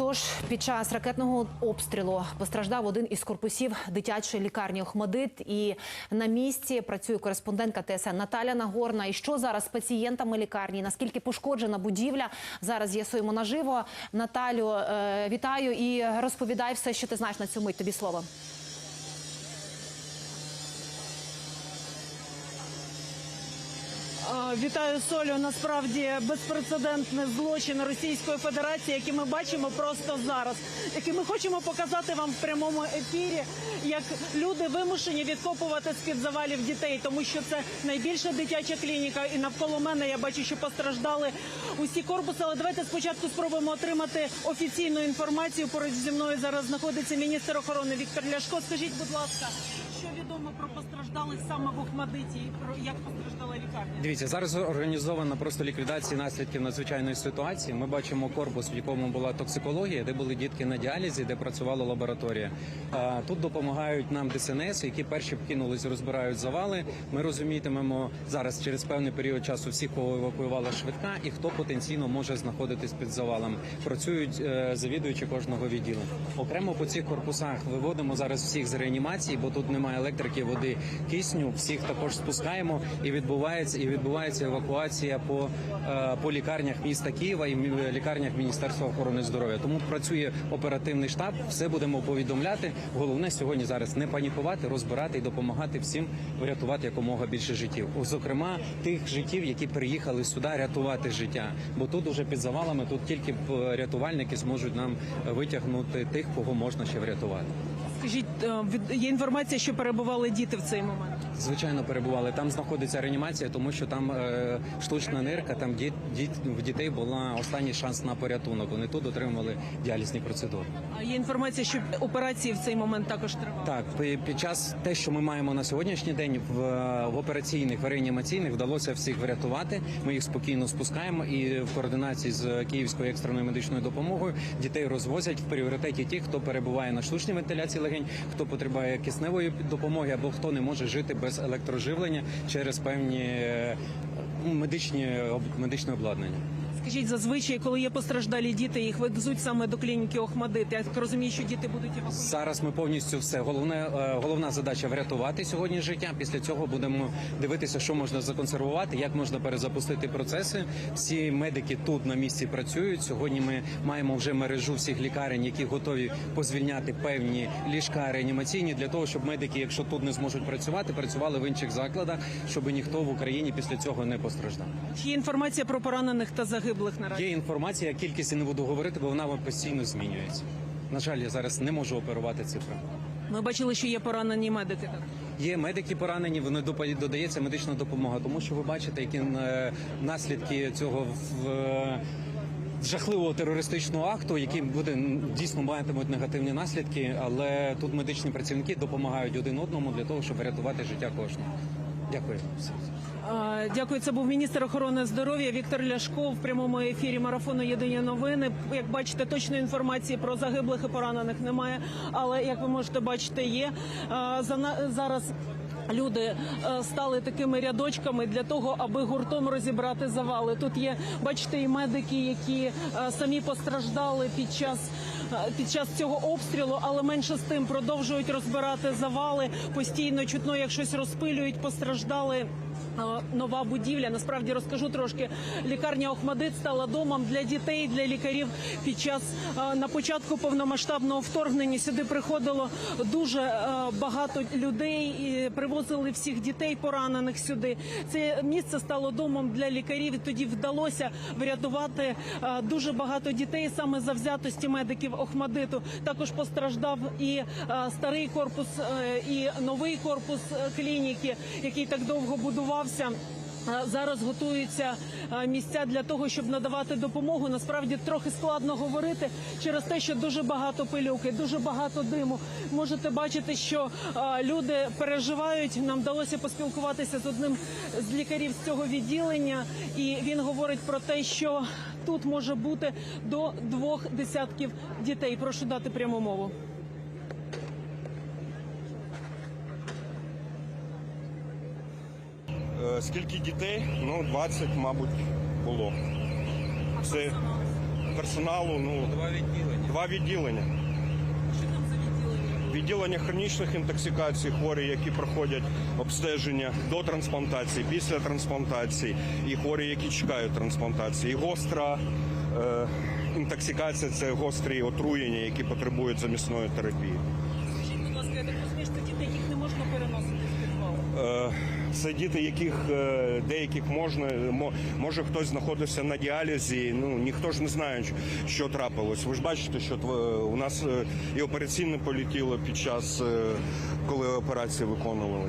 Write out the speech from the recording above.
Тож під час ракетного обстрілу постраждав один із корпусів дитячої лікарні Охмадит. І на місці працює кореспондентка ТСН Наталя Нагорна. І що зараз з пацієнтами лікарні? Наскільки пошкоджена будівля? Зараз з'ясуємо наживо. Наталю, е, вітаю і розповідай все, що ти знаєш на цю мить. Тобі слово. Вітаю Солю. Насправді безпрецедентний злочин Російської Федерації, який ми бачимо просто зараз, який ми хочемо показати вам в прямому ефірі, як люди вимушені відкопувати з під завалів дітей, тому що це найбільша дитяча клініка, і навколо мене я бачу, що постраждали усі корпуси. Але давайте спочатку спробуємо отримати офіційну інформацію. Поруч зі мною зараз знаходиться міністр охорони Віктор Ляшко. Скажіть, будь ласка, що відомо постраждалих саме в Охмадиті як постраждала лікарня? Дивіться, зараз організована просто ліквідація наслідків надзвичайної ситуації. Ми бачимо корпус, в якому була токсикологія, де були дітки на діалізі, де працювала лабораторія. Тут допомагають нам ДСНС, які перші вкинулись, розбирають завали. Ми розумітимемо зараз через певний період часу всіх, кого евакуювала швидка, і хто потенційно може знаходитись під завалами. Працюють е, завідуючі кожного відділу. Окремо по цих корпусах виводимо зараз всіх з реанімації, бо тут немає електрики, води, кисню. Всіх також спускаємо і відбувається і відбувається евакуація по, е, по лікарнях міста Києва і лікарнях Міністерства охорони здоров'я. Тому працює оперативний штаб. Все будемо повідомляти. Головне сьогодні зараз не панікувати, розбирати і допомагати всім врятувати якомога більше життів. Зокрема, тих життів, які приїхали сюди рятувати життя. Бо тут уже під завалами тут тільки е, рятувальники зможуть нам витягнути тих, кого можна ще врятувати. Скажіть, е, є інформація, що перебували діти в цей момент. Звичайно, перебували. Там знаходиться реанімація, тому що там е, штучна нирка, там діт, діт, в дітей була останній шанс на порятунок. Вони тут отримували діалізні процедури. А є інформація, що операції в цей момент також тривали. Так, під час те, що ми маємо на сьогоднішній день, в, в операційних, в реанімаційних вдалося всіх врятувати. Ми їх спокійно спускаємо і в координації з Київською екстреною медичною допомогою дітей розвозять в пріоритеті ті, хто перебуває на штучній вентиляції легень, хто потребує кисневої допомоги або хто не може жити без електроживлення через певні е, медичні об- медичне обладнання. Скажіть, зазвичай, коли є постраждалі діти, їх везуть саме до клініки Охмадит. Я так розумію, що діти будуть евакуйовані. Зараз ми повністю все. Головне, е, головна задача врятувати сьогодні життя. Після цього будемо дивитися, що можна законсервувати, як можна перезапустити процеси. Всі медики тут на місці працюють. Сьогодні ми маємо вже мережу всіх лікарень, які готові позвільняти певні ліжка реанімаційні для того, щоб медики, якщо тут не зможуть працювати, працювали в інших закладах, щоб ніхто в Україні після цього не постраждав. Чи є інформація про поранених та загиблих наразі? Є інформація, кількість я не буду говорити, бо вона постійно змінюється. На жаль, я зараз не можу оперувати цифрами. Ми бачили, що є поранені медики. Так. Є медики поранені, вони додається медична допомога, тому що ви бачите, які е, наслідки цього в. е, Жахливого терористичного акту, який буде дійсно матимуть негативні наслідки, але тут медичні працівники допомагають один одному для того, щоб врятувати життя кожного. Дякую. Дякую. Це був міністр охорони здоров'я Віктор Ляшко в прямому ефірі марафону Єдині новини. Як бачите, точної інформації про загиблих і поранених немає. Але як ви можете бачити, є зараз. Люди е, стали такими рядочками для того, аби гуртом розібрати завали. Тут є, бачите, і медики, які е, самі постраждали під час е, під час цього обстрілу, але менше з тим продовжують розбирати завали. Постійно чутно, як щось розпилюють, постраждали. Нова будівля. Насправді розкажу трошки. Лікарня Охмадит стала домом для дітей, для лікарів. Під час на початку повномасштабного вторгнення сюди приходило дуже багато людей і привозили всіх дітей поранених сюди. Це місце стало домом для лікарів. Тоді вдалося врятувати дуже багато дітей саме за взятості медиків Охмадиту. Також постраждав і старий корпус, е, і новий корпус е, клініки, який так довго будувався. Е, Зараз готуються е, місця для того, щоб надавати допомогу. Насправді трохи складно говорити через те, що дуже багато пилюки, дуже багато диму. Можете бачити, що е, люди переживають. Нам вдалося поспілкуватися з одним з лікарів з цього відділення, і він говорить про те, що тут може бути до двох десятків дітей. Прошу дати пряму мову. Скільки дітей? Ну, 20, мабуть, було. Це персоналу, ну, Два відділення. два два відділення. Відділення хронічних інтоксикацій, хворі, які проходять обстеження до трансплантації, після трансплантації, і хворі, які чекають трансплантації. І гостра е, інтоксикація це гострі отруєння, які потребують замісної терапії. Скажіть, будь ласка, я так розумію, що дітей їх не можна переносити з підвалу. Е, Це діти, яких е, деяких можна може хтось знаходився на діалізі. Ну ніхто ж не знає, що- трапилось. Ви ж бачите, що у нас е, і операційне полетіло під час, е, коли операції виконували.